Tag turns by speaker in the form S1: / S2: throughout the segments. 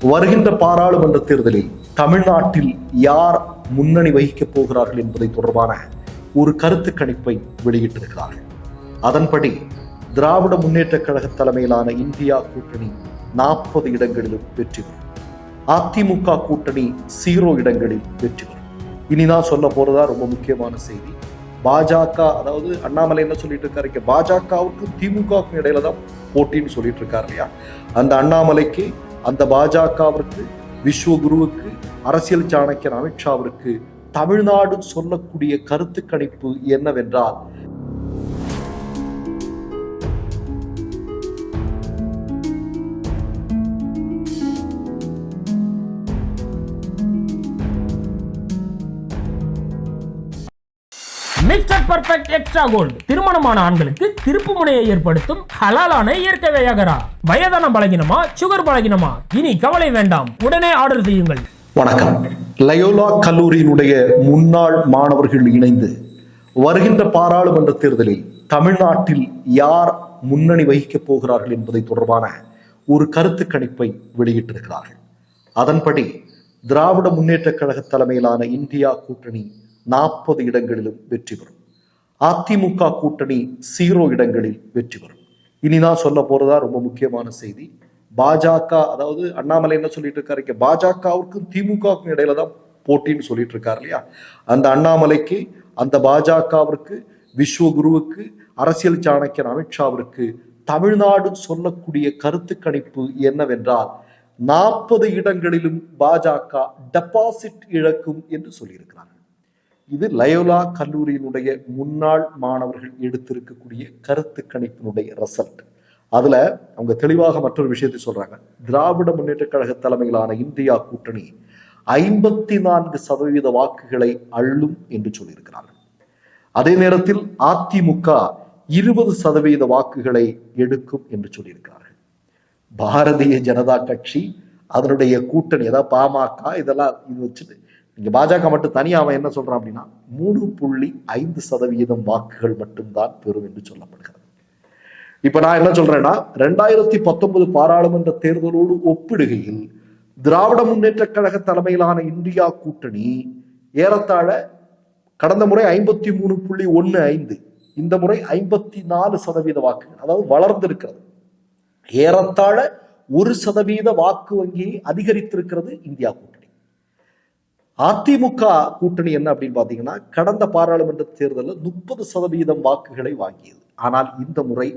S1: வருகின்ற பாராளுமன்ற தேர்தலில் தமிழ்நாட்டில் யார் முன்னணி வகிக்கப் போகிறார்கள் என்பதை தொடர்பான ஒரு கருத்து கணிப்பை வெளியிட்டிருக்கிறார்கள். அதன்படி திராவிட முன்னேற்றக் கழக தலைமையிலான இந்தியா கூட்டணி நாற்பது இடங்களிலும் வெற்றி பெறும். அதிமுக கூட்டணி சீரோ இடங்களில் வெற்றி பெறும். இனிதான் சொல்ல போறதா ரொம்ப முக்கியமான செய்தி. பாஜக அதாவது அண்ணாமலை என்ன சொல்லிட்டு இருக்காரு? இங்க பாஜகவுக்கும் திமுகவுக்கும் இடையில தான் போட்டின்னு சொல்லிட்டு இருக்காரு இல்லையா? அந்த அண்ணாமலைக்கு அந்த பாஜகவிற்கு விஸ்வகுருவுக்கு அரசியல் சாணக்கியன் அமித்ஷாவிற்கு தமிழ்நாடு சொல்லக்கூடிய கருத்து கணிப்பு என்னவென்றால்
S2: பர்ஃபெக்ட் எக்ஸ்ட்ரா கோல்டு திருமணமான ஆண்களுக்கு திருப்பு முனையை ஏற்படுத்தும் ஹலாலான இயற்கை வியாகரா வயதான பலகினமா சுகர் பலகினமா இனி கவலை வேண்டாம். உடனே ஆர்டர் செய்யுங்கள்.
S1: வணக்கம். லயோலா கல்லூரியினுடைய முன்னாள் மாணவர்கள் இணைந்து வருகின்ற பாராளுமன்ற தேர்தலில் தமிழ்நாட்டில் யார் முன்னணி வகிக்கப் போகிறார்கள் என்பதை தொடர்பான ஒரு கருத்து கணிப்பை வெளியிட்டிருக்கிறார்கள். அதன்படி திராவிட முன்னேற்றக் கழக தலைமையிலான இந்தியா கூட்டணி நாற்பது இடங்களிலும் வெற்றி பெறும். அதிமுக கூட்டணி சீரோ இடங்களில் வெற்றி பெறும். இனிதான் சொல்ல போறதா ரொம்ப முக்கியமான செய்தி. பாஜக அதாவது அண்ணாமலை என்ன சொல்லிட்டு இருக்காரு? இங்க பாஜகவுக்கும் திமுகவுக்கும் இடையில தான் போட்டின்னு சொல்லிட்டு இருக்காரு இல்லையா? அந்த அண்ணாமலைக்கு அந்த பாஜகவிற்கு விஸ்வகுருவுக்கு அரசியல் சாணக்கியன் அமித்ஷாவிற்கு தமிழ்நாடு சொல்லக்கூடிய கருத்து கணிப்பு என்னவென்றால் நாற்பது இடங்களிலும் பாஜக டெபாசிட் இழக்கும் என்று சொல்லியிருக்கிறார்கள். இது லயோலா கல்லூரியினுடைய முன்னாள் மாணவர்கள் எடுத்திருக்கக்கூடிய கருத்து கணிப்பினுடைய ரிசல்ட் அதுல அவங்க தெளிவாக மற்றொரு விஷயத்தை சொல்றாங்க. திராவிட முன்னேற்ற கழக தலைமையிலான இந்தியா கூட்டணி ஐம்பத்தி நான்கு சதவீத வாக்குகளை அள்ளும் என்று சொல்லியிருக்கிறார்கள். அதே நேரத்தில் அதிமுக இருபது சதவீத வாக்குகளை எடுக்கும் என்று சொல்லியிருக்கிறார்கள். பாரதிய ஜனதா கட்சி அதனுடைய கூட்டணி அதாவது பாமக இதெல்லாம் இது வச்சுட்டு இங்க பாஜக மட்டும் தனியா அவன் என்ன சொல்றான் அப்படின்னா மூணு புள்ளி ஐந்து சதவீதம் வாக்குகள் மட்டும்தான் பெறும் என்று சொல்லப்படுகிறது. இப்ப நான் என்ன சொல்றேன்னா ரெண்டாயிரத்தி பத்தொன்பது பாராளுமன்ற தேர்தலோடு ஒப்பிடுகையில் திராவிட முன்னேற்ற கழக தலைமையிலான இந்தியா கூட்டணி ஏறத்தாழ கடந்த முறை ஐம்பத்தி மூணு புள்ளி ஒன்னு ஐந்து இந்த முறை ஐம்பத்தி நாலு சதவீத வாக்குகள் அதாவது வளர்ந்திருக்கிறது. ஏறத்தாழ ஒரு சதவீத வாக்கு வங்கியை அதிகரித்திருக்கிறது இந்தியா கூட்டணி. அதிமுக கூட்டணி என்ன அப்படின்னு பார்த்தீங்கன்னா கடந்த பாராளுமன்ற தேர்தலில் முப்பது சதவீதம் வாக்குகளை வாங்கியது. ஆனால் இந்த முறை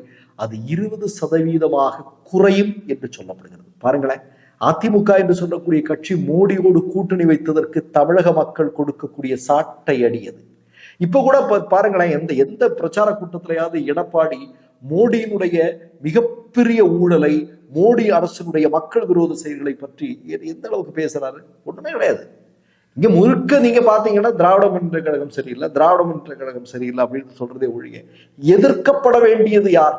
S1: அது இருபது சதவீதமாக குறையும் என்று சொல்லப்படுகிறது. பாருங்களேன் அதிமுக என்று சொல்லக்கூடிய கட்சி மோடியோடு கூட்டணி வைத்ததற்கு தமிழக மக்கள் கொடுக்கக்கூடிய சாட்டை அடியது. இப்ப கூட பாருங்களேன் எந்த எந்த பிரச்சார கூட்டத்திலேயாவது எடப்பாடி மோடியினுடைய மிகப்பெரிய ஊழலை மோடி அரசினுடைய மக்கள் விரோத செயல்களை பற்றி எந்த அளவுக்கு பேசுறாரு? ஒண்ணுமே கிடையாது. இங்க முழுக்க நீங்க பாத்தீங்கன்னா திராவிட முன்னேற்ற கழகம் சரியில்லை திராவிட முன்னேற்ற கழகம் சரியில்லை அப்படின்னு சொல்றதே ஒழிய எதிர்க்கப்பட வேண்டியது யார்?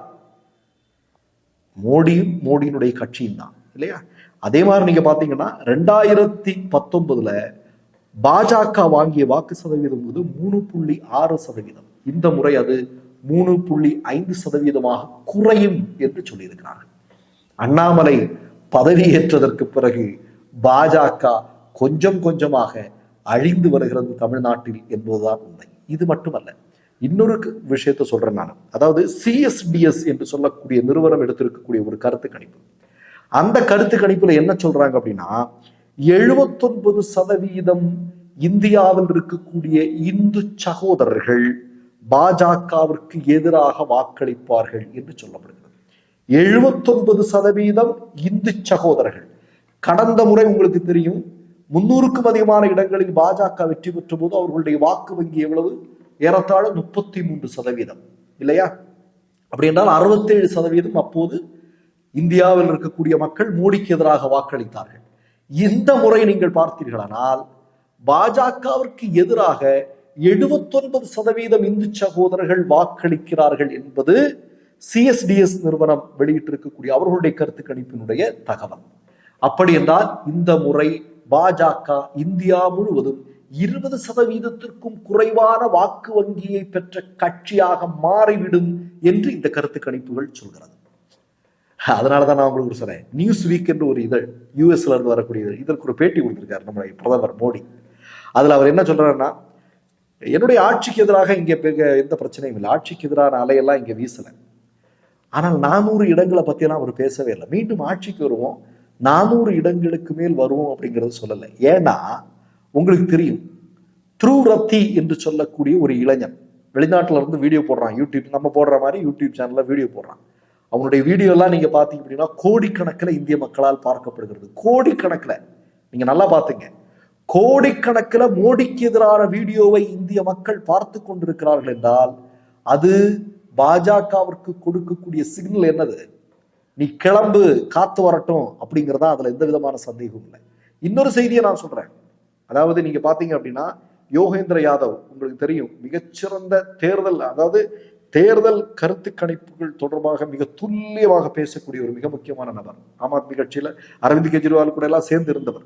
S1: மோடியும் மோடியினுடைய கட்சியும் தான் இல்லையா? அதே மாதிரி நீங்க பாத்தீங்கன்னா ரெண்டாயிரத்தி பத்தொன்பதுல பாஜக வாங்கிய வாக்கு சதவீதம் வந்து மூணு புள்ளி ஆறு சதவீதம். இந்த முறை அது மூணு புள்ளி ஐந்து சதவீதமாக குறையும் என்று சொல்லியிருக்கிறார்கள். அண்ணாமலை பதவியேற்றதற்கு பிறகு பாஜக கொஞ்சம் கொஞ்சமாக அழிந்து வருகிறது தமிழ்நாட்டில் என்பதுதான் உண்மை. இது மட்டுமல்ல இன்னொரு விஷயத்தை சொல்றேன் நான். அதாவது சிஎஸ்டிஎஸ் என்று சொல்லக்கூடிய நிறுவனம் எடுத்திருக்கக்கூடிய ஒரு கருத்து கணிப்பு. அந்த கருத்து கணிப்புல என்ன சொல்றாங்க அப்படின்னா எழுபத்தொன்பது சதவீதம் இந்தியாவில் இருக்கக்கூடிய இந்து சகோதரர்கள் பாஜகவிற்கு எதிராக வாக்களிப்பார்கள் என்று சொல்லப்படுகிறது. எழுபத்தொன்பது சதவீதம் இந்து சகோதரர்கள். கடந்த முறை உங்களுக்கு தெரியும் முன்னூறுக்கும் அதிகமான இடங்களில் பாஜக வெற்றி பெற்ற போது அவர்களுடைய வாக்கு வங்கி எவ்வளவு? ஏறத்தாழ முப்பத்தி மூன்று சதவீதம். இல்லையா? அப்படி என்றால் அறுபத்தேழு சதவீதம் அப்போது இந்தியாவில் இருக்கக்கூடிய மக்கள் மோடிக்கு எதிராக வாக்களித்தார்கள். இந்த முறை நீங்கள் பார்த்தீர்களானால் பாஜகவிற்கு எதிராக 79% சதவீதம் இந்து சகோதரர்கள் வாக்களிக்கிறார்கள் என்பது சிஎஸ்டிஎஸ் நிறுவனம் வெளியிட்டிருக்கக்கூடிய அவர்களுடைய கருத்து கணிப்பினுடைய தகவல். அப்படி என்றால் இந்த முறை பாஜக இந்தியா முழுவதும் இருபது சதவீதத்திற்கும் குறைவான வாக்கு வங்கியை பெற்ற கட்சியாக மாறிவிடும் என்று இந்த கருத்து கணிப்புகள் சொல்கிறது. அதனால தான் நான் உங்களுக்கு சொன்னேன். நியூஸ் வீக் என்று ஒரு இதழ் யூஎஸ்ல இருந்து வரக்கூடிய இதழ். இதற்கு ஒரு பேட்டி கொடுத்திருக்காரு நம்முடைய பிரதமர் மோடி. அதுல அவர் என்ன சொல்றாருன்னா என்னுடைய ஆட்சிக்கு எதிராக இங்கே எந்த பிரச்சனையும் இல்லை. ஆட்சிக்கு எதிரான அலையெல்லாம் இங்கே வீசல. ஆனால் நானூறு இடங்களை பற்றியெல்லாம் அவர் பேசவே இல்லை. மீண்டும் ஆட்சிக்கு வருவோம். நானூறு இடங்களுக்கு மேல் வருவோம் அப்படிங்கிறது சொல்லலை. ஏன்னா உங்களுக்கு தெரியும் த்ரூ ரத்தி என்று சொல்லக்கூடிய ஒரு இளைஞன் வெளிநாட்டில் இருந்து வீடியோ போடுறான் யூடியூப் நம்ம போடுற மாதிரி யூடியூப் சேனலில் வீடியோ போடுறான். அவனுடைய வீடியோலாம் நீங்கள் பார்த்தீங்க அப்படின்னா கோடிக்கணக்கில் இந்திய மக்களால் பார்க்கப்படுகிறது. கோடிக்கணக்கில். நீங்கள் நல்லா பார்த்துங்க. கோடிக்கணக்கில் மோடிக்கு எதிரான வீடியோவை இந்திய மக்கள் பார்த்து கொண்டிருக்கிறார்கள் என்றால் அது பாஜகவிற்கு கொடுக்கக்கூடிய சிக்னல் என்னது? நீ கிளம்பு காத்து வரட்டும் அப்படிங்கிறதா அதுல எந்த விதமான சந்தேகமும் இல்லை. இன்னொரு செய்தியை நான் சொல்றேன். அதாவது நீங்க பாத்தீங்க அப்படின்னா யோகேந்திர யாதவ் உங்களுக்கு தெரியும் மிகச்சிறந்த தேர்தல் அதாவது தேர்தல் கருத்து கணிப்புகள் தொடர்பாக மிக துல்லியமாக பேசக்கூடிய ஒரு மிக முக்கியமான நபர். ஆம் ஆத்மி கட்சியில அரவிந்த் கெஜ்ரிவால் கூட எல்லாம் சேர்ந்து இருந்தவர்.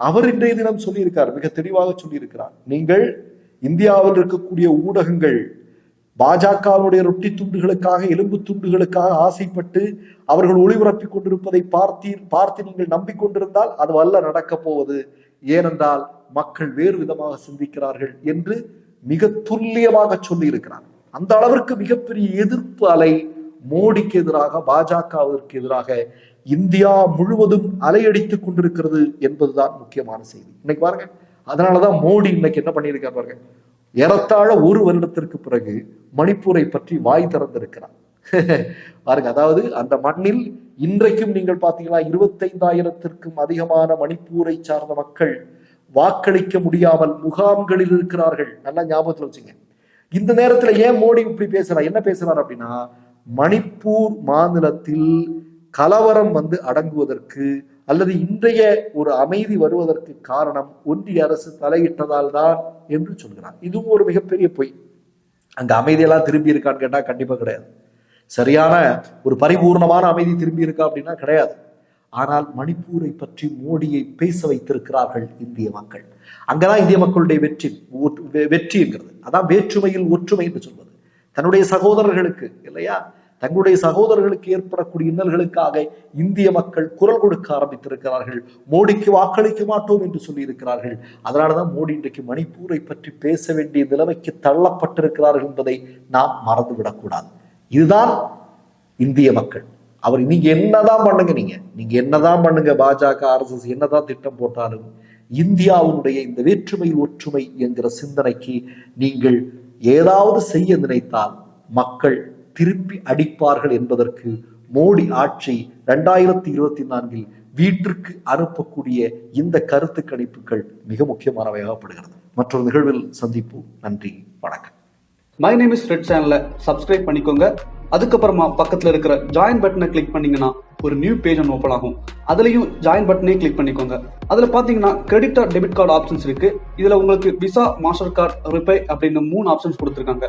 S1: அவர் இன்றைய தினம் சொல்லியிருக்கார் மிக தெளிவாக சொல்லியிருக்கிறார். நீங்கள் இந்தியாவில் இருக்கக்கூடிய ஊடகங்கள் பாஜகவுடைய ரொட்டி துண்டுகளுக்காக எலும்பு துண்டுகளுக்காக ஆசைப்பட்டு அவர்கள் ஒளிபரப்பி கொண்டிருப்பதை பார்த்தீர் பார்த்து நீங்கள் நம்பிக்கொண்டிருந்தால் அது வல்ல நடக்கப் போவது. ஏனென்றால் மக்கள் வேறு விதமாக சிந்திக்கிறார்கள் என்று மிக துல்லியமாக சொல்லி இருக்கிறார் அந்த அளவிற்கு மிகப்பெரிய எதிர்ப்பு அலை மோடிக்கு எதிராக பாஜகவிற்கு எதிராக இந்தியா முழுவதும் அலையடித்துக் கொண்டிருக்கிறது என்பதுதான் முக்கியமான செய்தி. இன்னைக்கு பாருங்க. அதனாலதான் மோடி இன்னைக்கு என்ன பண்ணியிருக்காரு பாருங்க? ஏறத்தாழ ஒரு வருடத்திற்கு பிறகு மணிப்பூரை பற்றி வாய் திறந்திருக்கிறார். பாருங்க அதாவது அந்த மண்ணில் இன்றைக்கும் நீங்கள் பார்த்தீங்களா இருபத்தைந்தாயிரத்திற்கும் அதிகமான மணிப்பூரை சார்ந்த மக்கள் வாக்களிக்க முடியாமல் முகாம்களில் இருக்கிறார்கள். நல்லா ஞாபகத்தில் வச்சுங்க. இந்த நேரத்துல ஏன் மோடி இப்படி பேசுறார்? என்ன பேசுறார் அப்படின்னா மணிப்பூர் மாநிலத்தில் கலவரம் வந்து அடங்குவதற்கு அல்லது இன்றைய ஒரு அமைதி வருவதற்கு காரணம் ஒன்றிய அரசு தலையிட்டதால் தான் என்று சொல்கிறார். இதுவும் ஒரு மிகப்பெரிய பொய். அங்க அமைதியெல்லாம் திரும்பி இருக்கான்னு கேட்டா கண்டிப்பா கிடையாது. சரியான ஒரு பரிபூர்ணமான அமைதி திரும்பி இருக்கா அப்படின்னா கிடையாது. ஆனால் மணிப்பூரை பற்றி மோடியை பேச வைத்திருக்கிறார்கள் இந்திய மக்கள். அங்கதான் இந்திய மக்களுடைய வெற்றி ஒற்று- வெ- வெற்றிங்கிறது. அதான் வேற்றுமையில் ஒற்றுமை என்று சொல்வது. தன்னுடைய சகோதரர்களுக்கு இல்லையா? தங்களுடைய சகோதரர்களுக்கு ஏற்படக்கூடிய இன்னல்களுக்காக இந்திய மக்கள் குரல் கொடுக்க ஆரம்பித்திருக்கிறார்கள். மோடிக்கு வாக்களிக்க மாட்டோம் என்று சொல்லியிருக்கிறார்கள். அதனாலதான் மோடி இன்றைக்கு மணிப்பூரை பற்றி பேச வேண்டிய நிலைமைக்கு தள்ளப்பட்டிருக்கிறார்கள் என்பதை நாம் மறந்துவிடக்கூடாது. இதுதான் இந்திய மக்கள். அவர் நீங்க என்னதான் பண்ணுங்க நீங்க. நீங்க என்னதான் பண்ணுங்க பாஜக ஆர்எஸ்எஸ் என்னதான் திட்டம் போட்டாலும் இந்தியாவுடைய இந்த வேற்றுமையில் ஒற்றுமை என்கிற சிந்தனைக்கு நீங்கள் ஏதாவது செய்ய நினைத்தால் மக்கள் திருப்பி அடிப்பார்கள் என்பதற்கு மோடி ஆட்சி ரெண்டாயிரத்தி இருபத்தி நான்கில் வீட்டிற்கு அனுப்பக்கூடிய இந்த கருத்து கணிப்புகள் மிக முக்கியமானவையாகப்படுகிறது மற்றொரு நிகழ்வில் சந்திப்போம். நன்றி. வணக்கம்.
S3: மை நேம் இஸ் ரெட் சேனலை சப்ஸ்கிரைப் பண்ணிக்கோங்க. அதுக்கப்புறமா பக்கத்துல இருக்கிற ஜாயின் பட்டனை கிளிக் பண்ணீங்கன்னா ஒரு நியூ பேஜ் ஒன்று ஓப்பன் ஆகும். அதுலயும் ஜாயின் பட்டனே கிளிக் பண்ணிக்கோங்க. அதுல பாத்தீங்கன்னா credit or debit card options இருக்கு. இதுல உங்களுக்கு விசா மாஸ்டர் கார்டு ரிப்பே அப்படின்னு மூணு ஆப்ஷன்ஸ் கொடுத்துருக்காங்க.